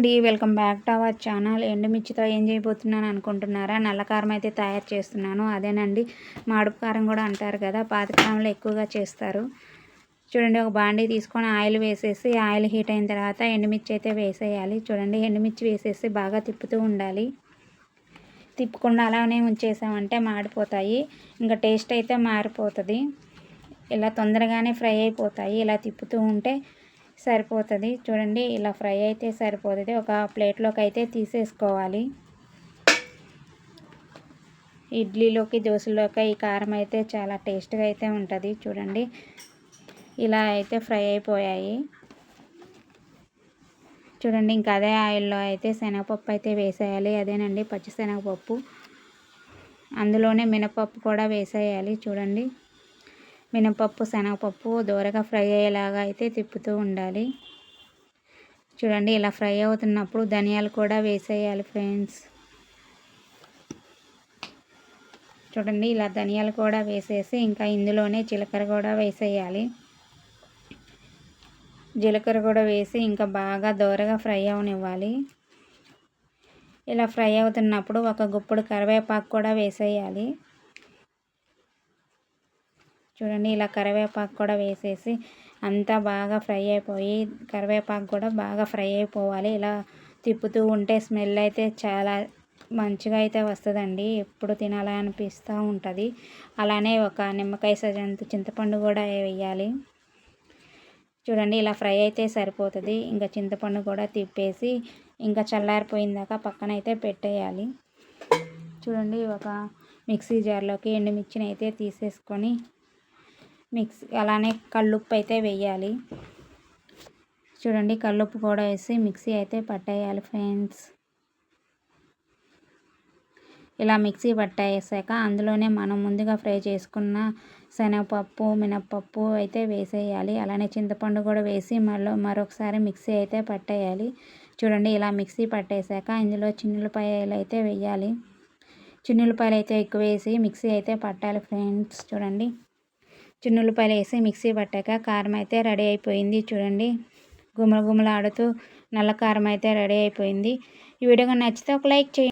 అండి welcome back to our channel. ఎండుమిర్చితో ఏం చేయబోతున్నాను అనుకుంటున్నారా? నల్ల కారం అయితే తయారు చేస్తున్నాను. అదేనండి మాడుపు కారం కూడా అంటారు కదా పాతకాలంలో ఎక్కువగా చేస్తారు. చూడండి ఒక బాండీ తీసుకొని ఆయిల్ వేసేసి ఆయిల్ హీట్ అయిన తర్వాత ఎండుమిర్చి అయితే వేసేయాలి. చూడండి ఎండుమిర్చి వేసేసి బాగా తిప్పుతూ ఉండాలి. తిప్పకుండా అలానే ఉంచేసామంటే మాడిపోతాయి. ఇంకా టేస్ట్ అయితే మారిపోతుంది. ఇలా తొందరగానే ఫ్రై అయిపోతాయి. ఇలా తిప్పుతూ ఉంటే సరిపోతుంది. చూడండి ఇలా ఫ్రై అయితే సరిపోతుంది. ఒక ప్లేట్లోకి అయితే తీసేసుకోవాలి. ఇడ్లీలోకి దోశలోకి ఈ కారం అయితే చాలా టేస్ట్గా అయితే ఉంటుంది. చూడండి ఇలా అయితే ఫ్రై అయిపోయాయి. చూడండి ఇంకా అదే ఆయిల్లో అయితే శనగపప్పు అయితే వేసేయాలి. అదేనండి పచ్చిశనగపప్పు. అందులోనే మినపప్పు కూడా వేసేయాలి. చూడండి మినపప్పు శనగపప్పు దూరగా ఫ్రై అయ్యేలాగా అయితే తిప్పుతూ ఉండాలి. చూడండి ఇలా ఫ్రై అవుతున్నప్పుడు ధనియాలు కూడా వేసేయాలి ఫ్రెండ్స్. చూడండి ఇలా ధనియాలు కూడా వేసేసి ఇంకా ఇందులోనే జీలకర్ర కూడా వేసేయాలి. జీలకర్ర కూడా వేసి ఇంకా బాగా దోరగా ఫ్రై అవనివ్వాలి. ఇలా ఫ్రై అవుతున్నప్పుడు ఒక గుప్పుడు కరివేపాకు కూడా వేసేయాలి. చూడండి ఇలా కరివేపాకు కూడా వేసేసి అంతా బాగా ఫ్రై అయిపోయి కరివేపాకు కూడా బాగా ఫ్రై అయిపోవాలి. ఇలా తిప్పుతూ ఉంటే స్మెల్ అయితే చాలా మంచిగా అయితే వస్తుందండి. ఎప్పుడు తినాలనిపిస్తూ ఉంటుంది. అలానే ఒక నిమ్మకాయ సజంత చింతపండు కూడా వేయాలి. చూడండి ఇలా ఫ్రై అయితే సరిపోతుంది. ఇంకా చింతపండు కూడా తిప్పేసి ఇంకా చల్లారిపోయిందాక పక్కన అయితే పెట్టేయాలి. చూడండి ఒక మిక్సీ జార్లోకి ఎండుమిర్చిని అయితే తీసేసుకొని మిక్స్ అలానే కల్లుప్పు అయితే వేయాలి. చూడండి కల్లుప్పు కూడా వేసి మిక్సీ అయితే పట్టేయాలి ఫ్రెండ్స్. ఇలా మిక్సీ పట్టేసాక అందులోనే మనం ముందుగా ఫ్రై చేసుకున్న శనగపప్పు మినప్పప్పు అయితే వేసేయాలి. అలానే చింతపండు కూడా వేసి మళ్ళీ మరొకసారి మిక్సీ అయితే పట్టేయాలి. చూడండి ఇలా మిక్సీ పట్టేశాక ఇందులో చిన్నులపాయలు అయితే వేయాలి. చిన్నులపాయలు అయితే ఎక్కువ వేసి మిక్సీ అయితే పట్టాలి ఫ్రెండ్స్. చూడండి. చిన్నులపాయలు వేసి మిక్సీ పట్టాక కారం అయితే రెడీ అయిపోయింది చూడండి. గుమల గుమలాడుతూ నల్ల కారం అయితే రెడీ అయిపోయింది. ఈ వీడియో నచ్చితే ఒక లైక్ చేయండి.